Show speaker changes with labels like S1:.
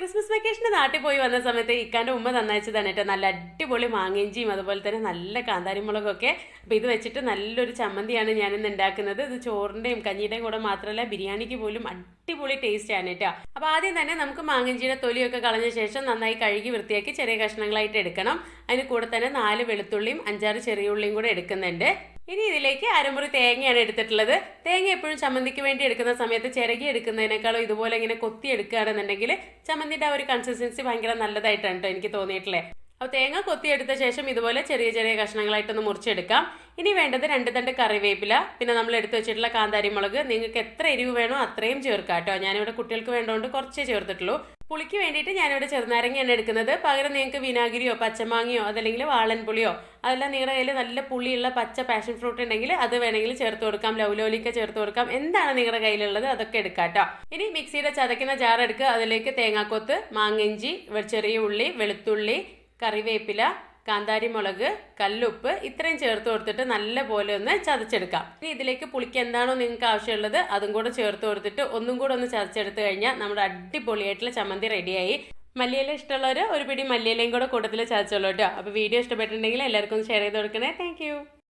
S1: Christmas വെക്കേഷന് നാട്ടിൽ പോയി വന്ന സമയത്ത് ഇക്കാന്റെ ഉമ്മ നന്നായിച്ചതാണ് കേട്ടോ. നല്ല അടിപൊളി മാങ്ങയിഞ്ചിയും അതുപോലെ തന്നെ നല്ല കാന്താരിമുളകൊക്കെ അപ്പോൾ ഇത് വെച്ചിട്ട് നല്ലൊരു ചമ്മന്തിയാണ് ഞാനിന്ന് ഉണ്ടാക്കുന്നത്. ഇത് ചോറിന്റെയും കഞ്ഞിയുടെയും കൂടെ മാത്രമല്ല ബിരിയാണിക്ക് പോലും അടിപൊളി ടേസ്റ്റ് ആണ് കേട്ടോ. അപ്പോൾ ആദ്യം തന്നെ നമുക്ക് മാങ്ങഞ്ചിയുടെ തൊലിയൊക്കെ കളഞ്ഞ ശേഷം നന്നായി കഴുകി വൃത്തിയാക്കി ചെറിയ കഷ്ണങ്ങളായിട്ട് എടുക്കണം. അതിന് കൂടെ തന്നെ നാല് വെളുത്തുള്ളിയും അഞ്ചാറ് ചെറിയ ഉള്ളിയും കൂടെ എടുക്കുന്നുണ്ട്. ഇനി ഇതിലേക്ക് അരമുറി തേങ്ങയാണ് എടുത്തിട്ടുള്ളത്. തേങ്ങ എപ്പോഴും ചമ്മന്തിക്ക് വേണ്ടി എടുക്കുന്ന സമയത്ത് ചിരകി എടുക്കുന്നതിനേക്കാളും ഇതുപോലെ ഇങ്ങനെ കൊത്തി എടുക്കുകയാണെന്നുണ്ടെങ്കിൽ ചമ്മന്തിയുടെ ആ ഒരു കൺസിസ്റ്റൻസി ഭയങ്കര നല്ലതായിട്ടാണ് കേട്ടോ എനിക്ക് തോന്നിയിട്ടുള്ളത്. അപ്പോൾ തേങ്ങ കൊത്തിയെടുത്ത ശേഷം ഇതുപോലെ ചെറിയ ചെറിയ കഷ്ണങ്ങളായിട്ടൊന്ന് മുറിച്ചെടുക്കാം. ഇനി വേണ്ടത് രണ്ട് തണ്ട് കറിവേപ്പില പിന്നെ നമ്മൾ എടുത്തു വെച്ചിട്ടുള്ള കാന്താരി മുളക് നിങ്ങൾക്ക് എത്ര എരിവ് വേണോ അത്രയും ചേർക്കാം കേട്ടോ. ഞാനിവിടെ കുട്ടികൾക്ക് വേണ്ടതുകൊണ്ട് കുറച്ചേ ചേർത്തിട്ടുള്ളൂ. പുളിക്ക് വേണ്ടിയിട്ട് ഞാനിവിടെ ചെറുനാരങ്ങയാണ് എടുക്കുന്നത്. പകരം നിങ്ങൾക്ക് വിനാഗിരിയോ പച്ചമാങ്ങയോ അതല്ലെങ്കിൽ വാളൻപുളിയോ അതല്ല നിങ്ങളുടെ കയ്യിൽ നല്ല പുളിയുള്ള പച്ച പാഷൻ ഫ്രൂട്ട് ഉണ്ടെങ്കിൽ അത് വേണമെങ്കിൽ ചേർത്ത് കൊടുക്കാം. ലൗലോലിക്ക ചേർത്ത് കൊടുക്കാം. എന്താണ് നിങ്ങളുടെ കയ്യിലുള്ളത് അതൊക്കെ എടുക്കാം കേട്ടോ. ഇനി മിക്സിയുടെ ചതക്കുന്ന ജാർ എടുക്കുക. അതിലേക്ക് തേങ്ങാക്കൊത്ത് മാങ്ങിഞ്ചി ചെറിയ ഉള്ളി വെളുത്തുള്ളി കറിവേപ്പില കാന്താരിമുളക് കല്ലുപ്പ് ഇത്രയും ചേർത്ത് കൊടുത്തിട്ട് നല്ല പോലെ ഒന്ന് ചതച്ചെടുക്കാം. ഇനി ഇതിലേക്ക് പുളിക്ക് എന്താണോ നിങ്ങൾക്ക് ആവശ്യമുള്ളത് അതും കൂടെ ചേർത്ത് കൊടുത്തിട്ട് ഒന്നും കൂടെ ഒന്ന് ചതച്ചെടുത്ത് കഴിഞ്ഞാൽ നമ്മുടെ അടിപൊളിയായിട്ടുള്ള ചമ്മന്തി റെഡിയായി. മല്ലിയില ഇഷ്ടമുള്ളവർ ഒരു പിടി മല്ലിയിലയും കൂടെ കൂട്ടത്തിൽ ചതച്ചോളൂ കേട്ടോ. അപ്പോൾ വീഡിയോ ഇഷ്ടപ്പെട്ടിട്ടുണ്ടെങ്കിൽ എല്ലാവർക്കും ഷെയർ ചെയ്ത് കൊടുക്കണേ. താങ്ക്